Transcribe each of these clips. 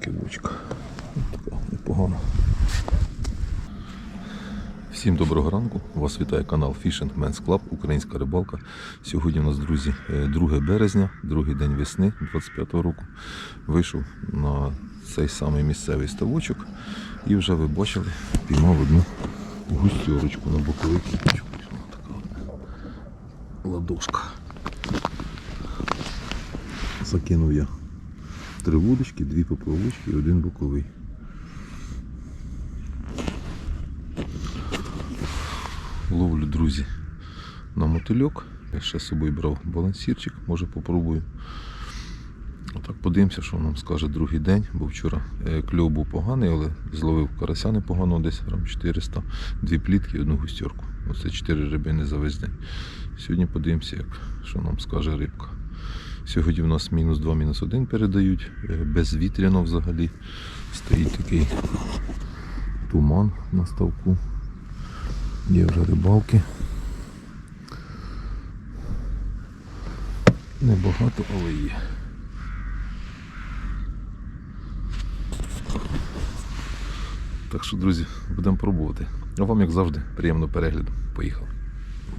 Кивочка. Така непогана. Всім доброго ранку. Вас вітає канал Fishing Men's Club, Українська рибалка. Сьогодні у нас, друзі, е, 2 березня, другий день весни 25-го року. Вийшов на цей самий місцевий ставочок і вже ви бачили, піймав одну густерочку на боковий кіточку. Така ладошка. Закинув я три вудочки, дві поплавочки і один боковий. Ловлю, друзі, на мотильок. Я ще з собою брав балансірчик, може попробую. Отак подивимося, що нам скаже другий день, бо вчора е, кльов був поганий, але зловив карася непогано, десь грам 400, дві плітки і одну густерку. Оце 4 рибини за весь день. Сьогодні подивимося, як, що нам скаже рибка. Сьогодні в нас мінус 2, мінус 1 передають, е, безвітряно взагалі. Стоїть такий туман на ставку. Є вже рибалки. Небагато, але є. Так що, друзі, будемо пробувати. А вам, як завжди, приємного перегляду. Поїхали.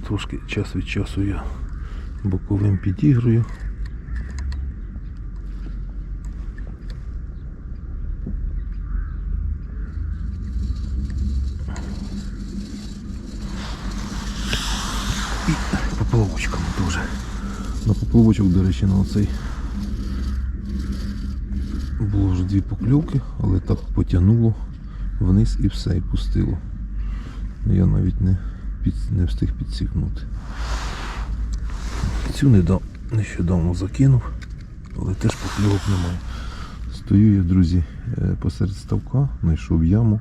Трошки час від часу я боковим підігрую. І поплавочками теж. На до речі, на оцей було вже дві покльовки, але так потягнуло вниз і все, і пустило. Я навіть не, під, не встиг підсікнути. Цю нещодавно закинув, але теж покльовок немає. Стою я, друзі, е, посеред ставка, знайшов яму.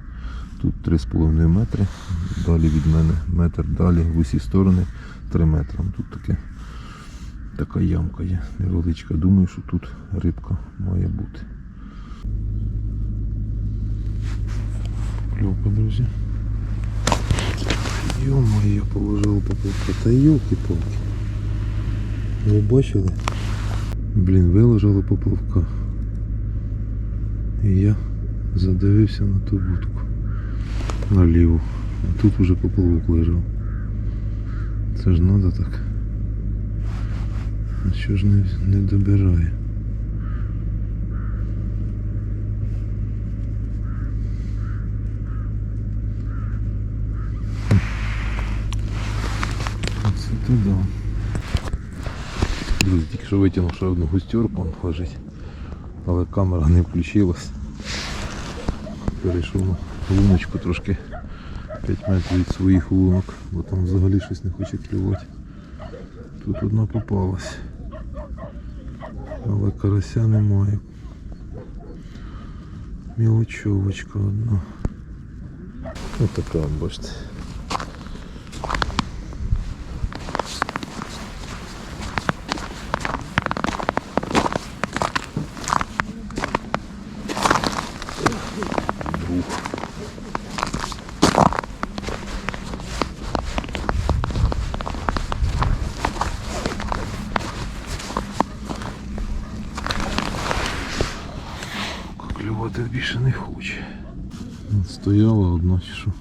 Тут 3,5 метри. Далі від мене метр, далі в усі сторони 3 метри. Тут таке, така ямка є невеличка. Думаю, що тут рибка має бути. Кльовка, друзі. Йо-моє, я положив поплавка. Та йолки-палки. Ви бачили? Блін, виложили поплавка. І я задивився на ту будку. Наліво. А тут уже поплавок лежав. Це ж надо так. А що ж не, не добирає? Це туди. Друзі, тільки що витягнув ще одну густерку, он лежить. Але камера не включилась. Перейшов на луночку трошки 5 метрів від своїх лунок, бо там взагалі щось не хоче клювати. Тут одна попалась. Але карася немає. Мілочовочка одна. Ось така, бачите. Стояла одна чи що.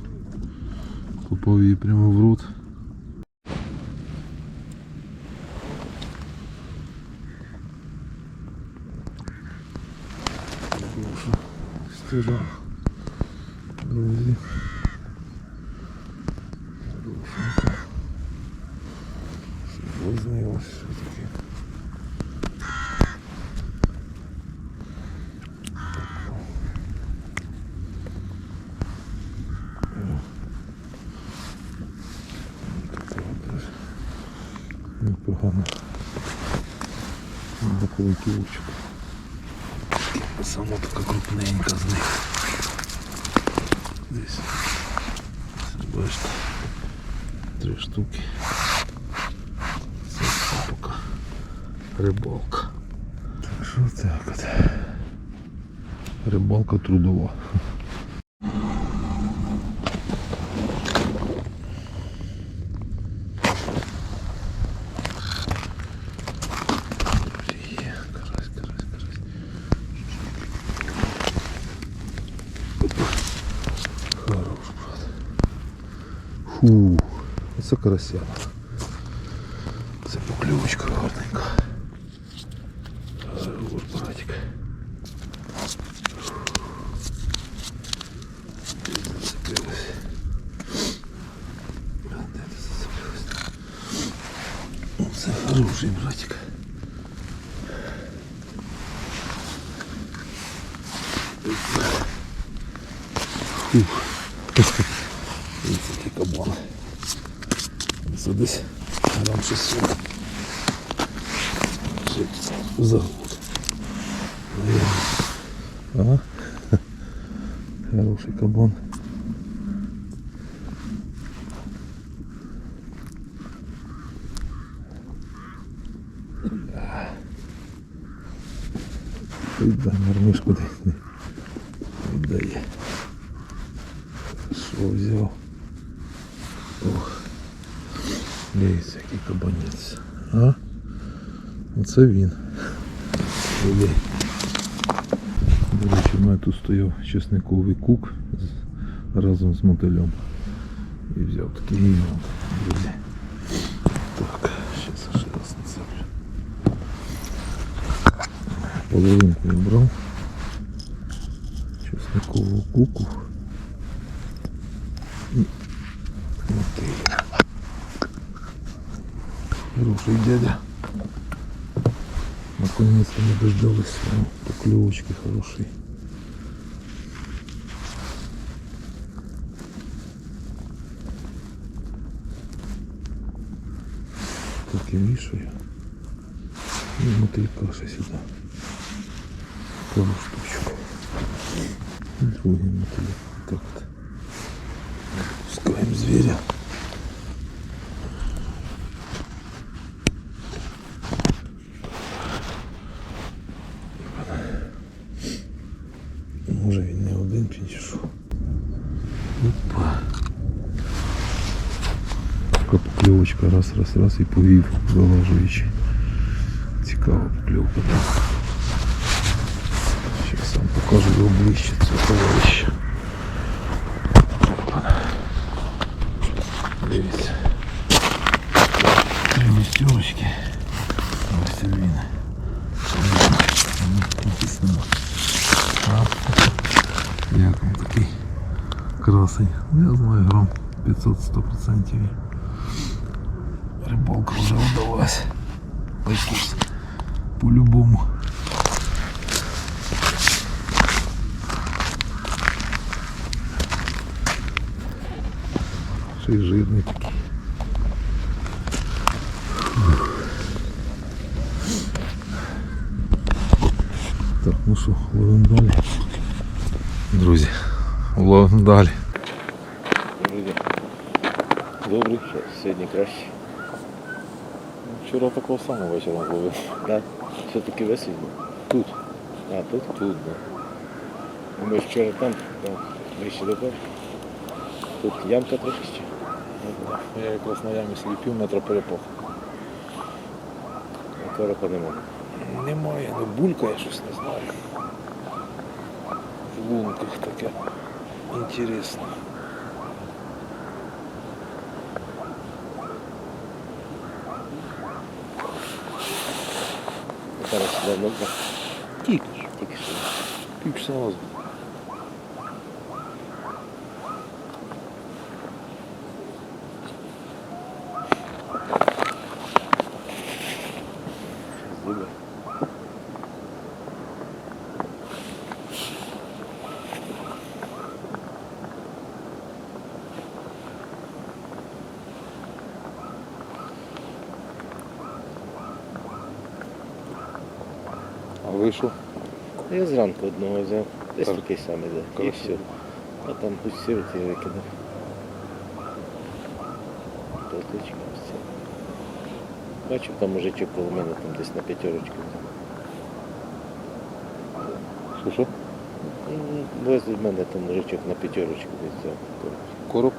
Попав її прямо в рот. Стида. Друзі. Непогано. Боковий кілочок. Сама така крупненька з них. Десь. Бачите. Три штуки. Це поки рибалка. Так що так от. Рибалка трудова. Фу, оце карася. Це поклювочка гарненька. Ось паратик. Зацепилось. Де це зацепилось? Оце хороший братик. Фух. було десь грам 600 за год. Ага. Хороший кабан. Да, нормишку дать. Оце він. Диви. До речі, в мене тут стояв чесниковий кук з- разом з мотилем. І взяв такий гігант. Друзі. Так, зараз ще раз нацеплю. Половинку я брав. Чесникового куку. І мотиль. Хороший дядя. Наконец-то мы дождались своего поклевочки хорошей. Так и вешаю. И мотылька ще сюда. Пару штучек. И другий мотылек. Так вот. Отпускаем зверя. Може він не один підійшов. Опа. Така покльовочка раз, раз, раз і повів вилажуючи. Цікава покльовка, так. Ще сам покажу його ближче цього товарища. Опа. Дивіться. Три містерочки. Ось Як він такий красень. Я знаю, грам 500-100%. Рибалка вже вдалась. Якусь по-любому. Ще й жирний. Так, ну що, ловимо далі. Друзі, ловимо далі. Друзі, добрий, сьогодні краще. Вчора такого самого вечора ловив. Да? Все-таки весело. Тут. А, тут? Тут, да. Ну, Ми вчора там, там ближче до тебе. Тут ямка трохи ще. Я якраз на ямі собі пів метра перепох. А коропа немає. Немає, ну булькає щось, не знаю. В лунках таке інтересно. Зараз давно вже. Тільки ж. Тільки що. Півчаса назад. Зуби. А? Я зранку одного взяв. Десь Так. такий самий, да. І все. А там гусів ти викидав. Толтичка це. Бачу, там мужичок коло мене там десь на п'ятерочку. Що що? Ну, Возле мене там мужичок на п'ятерочку десь взяв. Короб?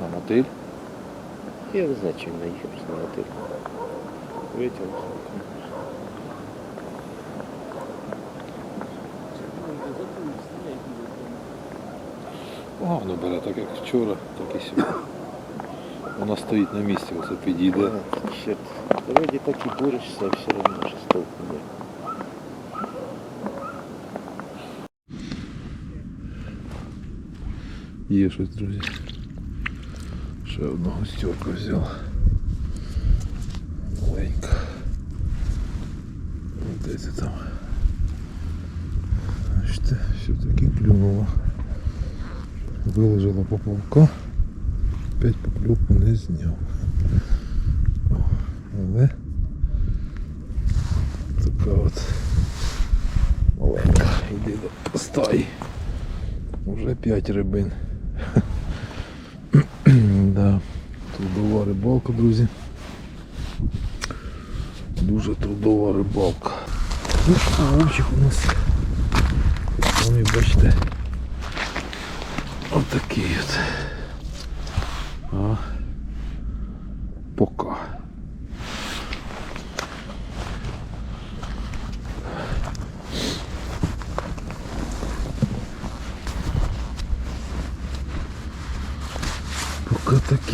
А мотиль? Я не знаю, чим наїхав, що на мотив. Витягнув. Погано бере, так як вчора, так і сьогодні. Вона стоїть на місці, оце підійде. Черт. Вроде так и борешься, а все равно же толку нет. Є щось, друзі. Ще одну гостюрку взяв. Маленька. Де це там? Бачите, все-таки клюнула. Виложила поплавка. Опять поклювку не зняв. Але така от маленька. Йди до стаї. Уже 5 рибин. Трудова рибалка, друзі. Дуже трудова рибалка. Ну, а вовчик у нас. Самі бачите. Отакий от. А. Пока.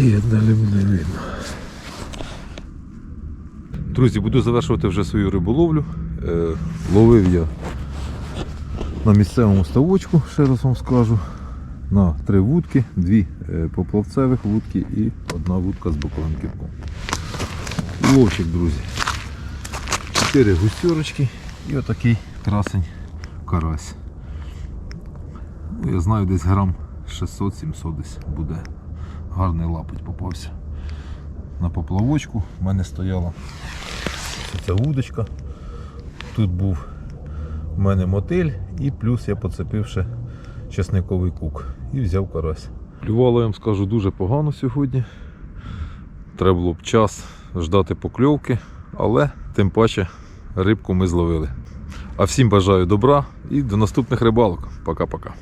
Далі не видно. Друзі, буду завершувати вже свою риболовлю. Е, ловив я на місцевому ставочку, ще раз вам скажу. На три вудки, дві е, поплавцевих вудки і одна вудка з боковим кірком. Ловчик, друзі. Чотири гусьорочки і отакий красень карась. Ну, я знаю, десь грам 600-700 десь буде. Гарний попався. На поплавочку в мене стояла ця вудочка. Тут був у мене мотиль і плюс я поцепив ще чесниковий кук і взяв карась. Клювало, я вам скажу, дуже погано сьогодні. Треба було б час ждати покльовки, але тим паче рибку ми зловили. А всім бажаю добра і до наступних рибалок. Пока-пока.